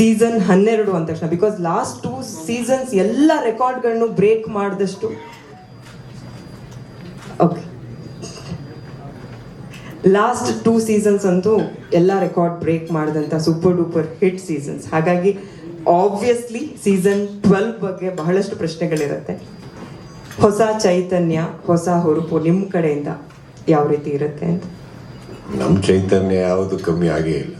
Season ಹನ್ನೆರಡು ಅಂದ ತಕ್ಷಣ ಬಿಕಾಸ್ ಲಾಸ್ಟ್ ಟೂ ಸೀಸನ್ಸ್ ಎಲ್ಲ ರೆಕಾರ್ಡ್ಗಳನ್ನು ಬ್ರೇಕ್ ಮಾಡಿದಷ್ಟು. ಓಕೆ ಲಾಸ್ಟ್ ಟೂ ಸೀಸನ್ಸ್ ಅಂತೂ ಎಲ್ಲ ರೆಕಾರ್ಡ್ ಬ್ರೇಕ್ ಮಾಡಿದಂಥ ಸೂಪರ್ ಡೂಪರ್ ಹಿಟ್ ಸೀಸನ್ಸ್ ಹಾಗಾಗಿ ಆಬ್ವಿಯಸ್ಲಿ ಸೀಸನ್ ಟ್ವೆಲ್ವ್ ಬಗ್ಗೆ ಬಹಳಷ್ಟು ಪ್ರಶ್ನೆಗಳಿರುತ್ತೆ. ಹೊಸ ಚೈತನ್ಯ, ಹೊಸ ಹುರುಪು ನಿಮ್ಮ ಕಡೆಯಿಂದ ಯಾವ ರೀತಿ ಇರುತ್ತೆ ಅಂತ? ನಮ್ಮ ಚೈತನ್ಯ ಯಾವುದು ಕಮ್ಮಿ ಆಗೇ ಇಲ್ಲ.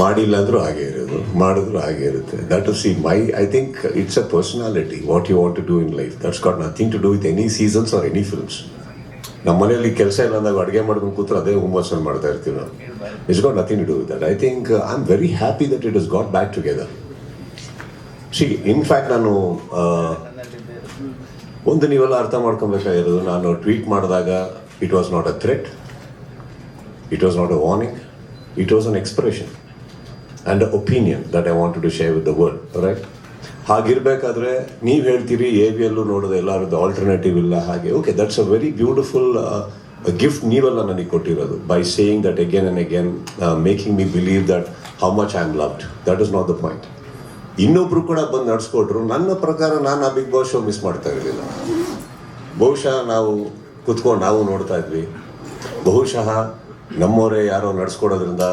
ಮಾಡಿಲ್ಲ ಅಂದ್ರೂ ಹಾಗೆ ಇರೋದು, ಮಾಡಿದ್ರು ಹಾಗೆ ಇರುತ್ತೆ. That see my I think it's a personality what you want to do in life that's got nothing to do with any seasons or any films ನಮ್ಮ ಮನೆಯಲ್ಲಿ ಕೆಲಸ ಇಲ್ಲ ಅಂದಾಗ ಅಡುಗೆ ಮಾಡ್ಕೊಂಡು ಕೂತ್ರೆ ಅದೇ ಹುಮ್ಮಸ್ಸನ್ನು ಮಾಡ್ತಾ ಇರ್ತೀವಿ ನಾವು. It's got nothing to do with that I think I am very happy that it is got back together see in fact ನಾನು ಒಂದು ನೀವೆಲ್ಲ ಅರ್ಥ ಮಾಡ್ಕೊಬೇಕಾಗಿರೋದು, ನಾನು ಟ್ವೀಟ್ ಮಾಡಿದಾಗ it was not a threat it was not a warning it was an expression and opinion that I want to share with the world right ಹಾಗಿರ್ಬೇಕಾದ್ರೆ ನೀವು ಹೇಳ್ತೀರಿ A B ಎಲ್ಲೂ ನೋಡೋದು ಎಲ್ಲರದ್ದು ಆಲ್ಟರ್ನೇಟಿವ್ ಇಲ್ಲ, ಹಾಗೆ. Okay that's a very beautiful gift ನೀವೆಲ್ಲ ನನಗೆ ಕೊಟ್ಟಿರೋದು by saying that again and again making me believe that how much I am loved that is not the point ಇನ್ನೊಬ್ರು ಕೂಡ ಬಂದು ನಡ್ಸ್ಕೊಟ್ರು, ನನ್ನ ಪ್ರಕಾರ ನಾನು ಆ ಬಿಗ್ ಬಾಸ್ ಶೋ ಮಿಸ್ ಮಾಡ್ತಾ ಇರಲಿಲ್ಲ. ಬಹುಶಃ ನಾವು ಕುತ್ಕೊಂಡು ನಾವು ನೋಡ್ತಾ ಇದ್ವಿ. ಬಹುಶಃ ನಮ್ಮವರೇ ಯಾರೋ ನಡ್ಸ್ಕೊಡೋದ್ರಿಂದ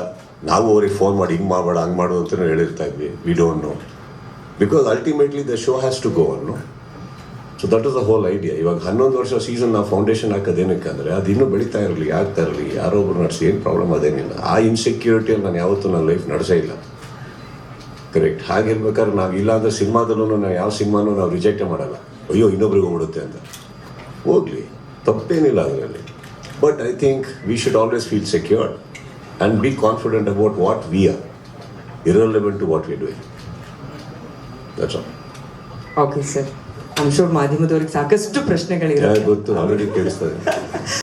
ನಾವು ಅವ್ರಿಗೆ ಫೋನ್ ಮಾಡಿ ಹಿಂಗೆ ಮಾಡಬೇಡ, ಹಂಗೆ ಮಾಡು ಅಂತ ಹೇಳಿರ್ತಾ ಇದ್ವಿ we don't know because ultimately the show has to go on so that is the whole idea ಇವಾಗ ಹನ್ನೊಂದು ವರ್ಷ ಸೀಸನ್ ನಾವು ಫೌಂಡೇಶನ್ ಹಾಕೋದೇನಕ್ಕೆ ಅಂದರೆ ಅದು ಇನ್ನೂ ಬೆಳೀತಾ ಇರಲಿ, ಆಗ್ತಾ ಇರಲಿ, ಯಾರೋ ಒಬ್ರು ನಡೆಸಿ, ಏನು ಪ್ರಾಬ್ಲಮ್ ಅದೇನಿಲ್ಲ. ಆ ಇನ್ಸೆಕ್ಯೂರಿಟಿಯಲ್ಲಿ ನಾನು ಯಾವತ್ತೂ ನನ್ನ ಲೈಫ್ ನಡೆಸೇ ಇಲ್ಲ. ಕರೆಕ್ಟ್ ಹಾಗಿರ್ಬೇಕಾದ್ರೆ ನಾವು ಇಲ್ಲ ಅಂದರೆ ಸಿನಿಮಾದಲ್ಲೂ ನಾವು ಯಾವ ಸಿನಿಮಾನೂ ನಾವು ರಿಜೆಕ್ಟೇ ಮಾಡಲ್ಲ. ಅಯ್ಯೋ, ಇನ್ನೊಬ್ರಿಗೆ ಹೋಗ್ಬಿಡುತ್ತೆ ಅಂತ. ಹೋಗ್ಲಿ. ತಪ್ಪೇನಿಲ್ಲ ಅದರಲ್ಲಿ. But I think we should always feel secured and be confident about what we are irrelevant to what we doing that's all okay sir I'm sure ಮಾಧ್ಯಮದವ್ರಿಗೆ ಸಾಕಷ್ಟು ಪ್ರಶ್ನೆಗಳಿರುತ್ತೆ ಗೊತ್ತು ಆಲ್ರೆಡಿ ಕೇಳಿಸ್ತದೆ